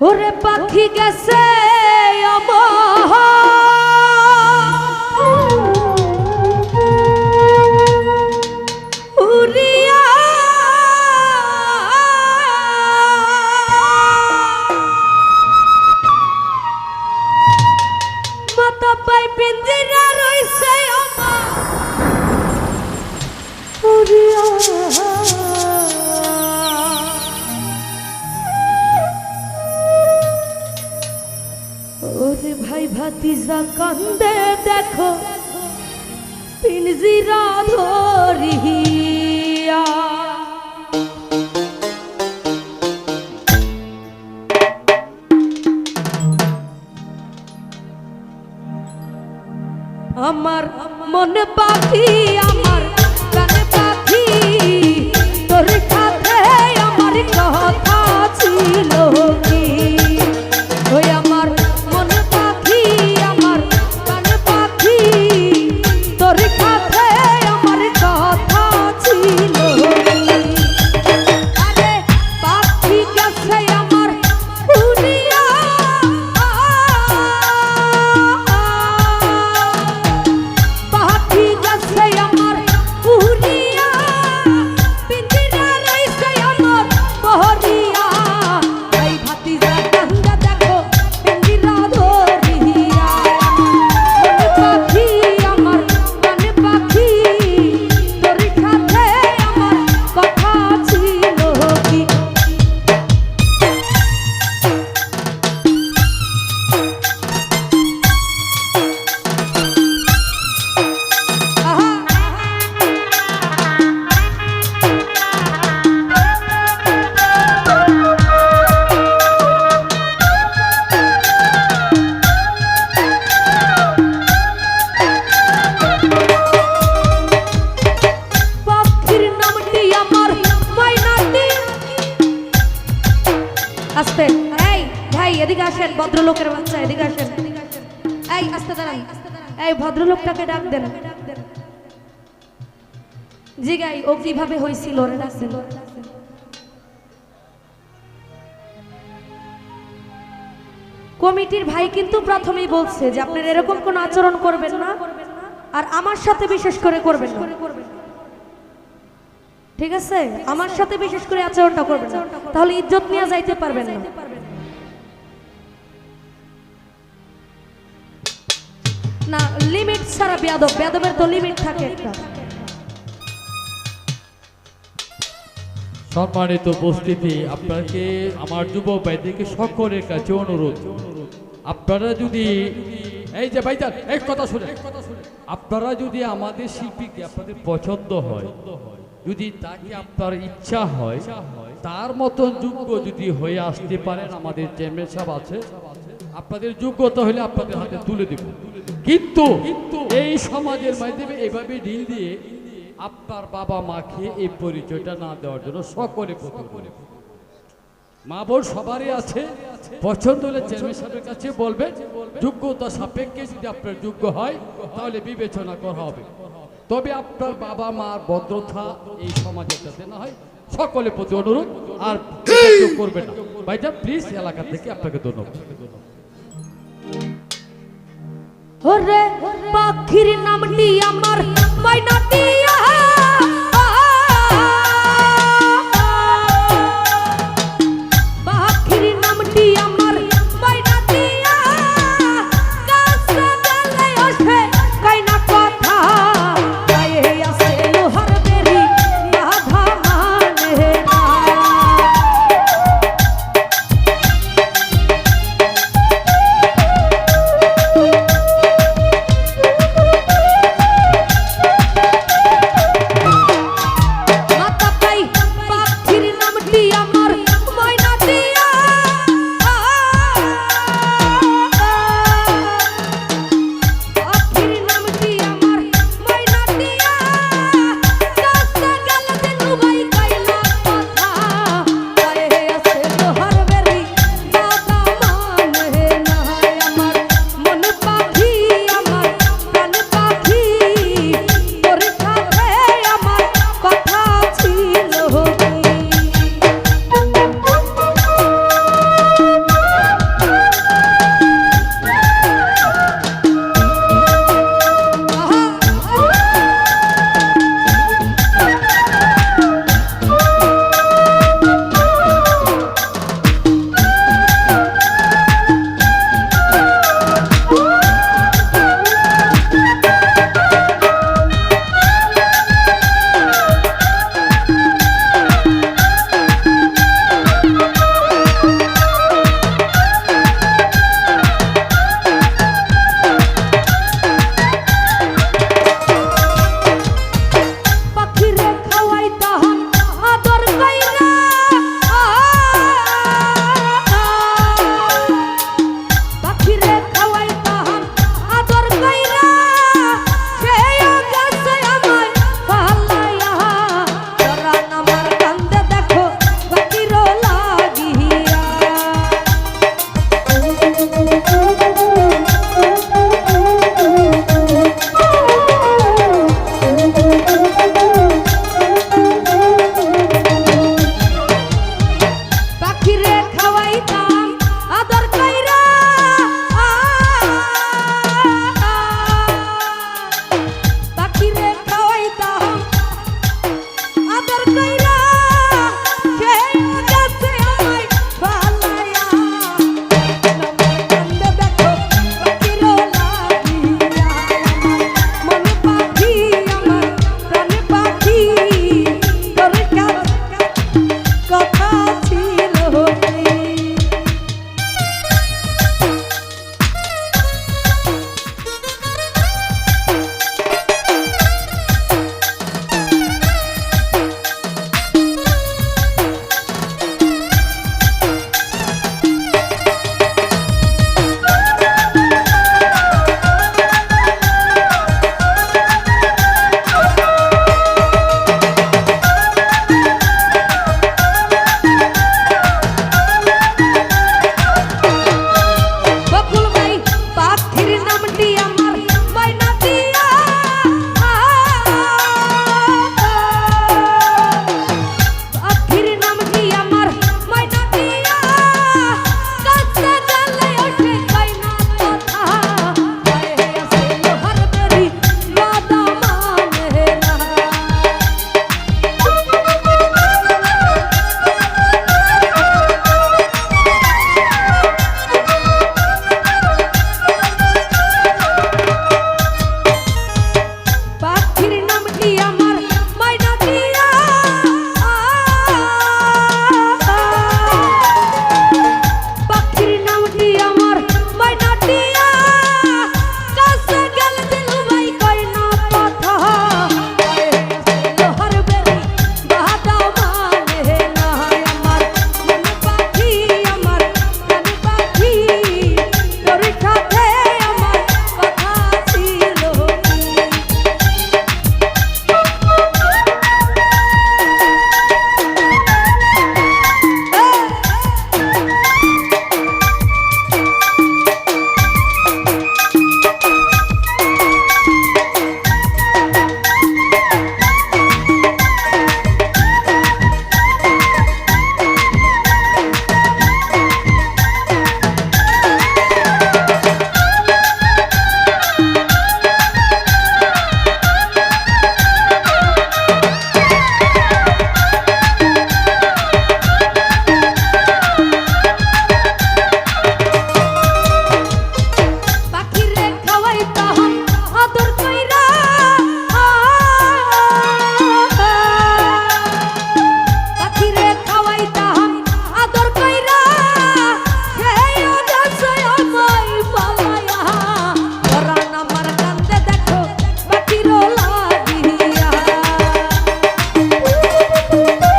ওরে পাখি গেছে আমার ভাতিজা কান্দে দেখো। পিনজিরা ধরিয়া ভদ্রলোকের বাচ্চা, এদিকে আসেন। এই, আস্তে দাঁড়ান। এই ভদ্রলোকটাকে ডাক দেন। জিগাই ও কীভাবে হয়েছিল কমিটির ভাই কিন্তু প্রথমেই বলছে যে আপনার এরকম কোন আচরণ করবেন না, আর আমার সাথে বিশেষ করে করবেন ঠিক আছে? আমার সাথে বিশেষ করে আচরণটা করবেন তাহলে ইজ্জত নিয়ে যাইতে পারবেন না। ছাড়া বেয়াদব, বেয়াদবের তো লিমিট থাকে একটা। সম্মানিত উপস্থিতি, আপনাকে, আমার যুব ভাইদেরকে সকলের কাছে অনুরোধ। আপনারা যদি, এই যে ভাইজান এক কথা শুনে। আপনারা যদি আমাদের শিল্পীকে আপনাদের পছন্দ হয়, যদি তাকে আপনার ইচ্ছা হয়, তার মতন যোগ্য যদি হয়ে আসতে পারেন, আমাদের চেয়ারম্যান সাহেব আছে। আপনাদের যোগ্যতা হলে আপনাদের হাতে তুলে দেব। কিন্তু এই সমাজের মাধ্যমে এভাবে ঢিল দিয়ে আপনার বাবা মাকে এই পরিচয়টা না দেওয়ার জন্য সকলে করে মা বোন সবারই আছে। পছন্দ হলে চেয়ারম্যান সাহেবের কাছে বলবেন যোগ্যতা সাপেক্ষে যদি আপনার যোগ্য হয় তাহলে বিবেচনা করা হবে। তবে আপনার বাবা মার ভদ্রতা এই সমাজের যাতে না হয় সকলের প্রতি অনুরোধ আর করবে না। ভাইজান প্লিজ এলাকা থেকে আপনাকে ধন্যবাদ। ওরে পাখির নামটি আমার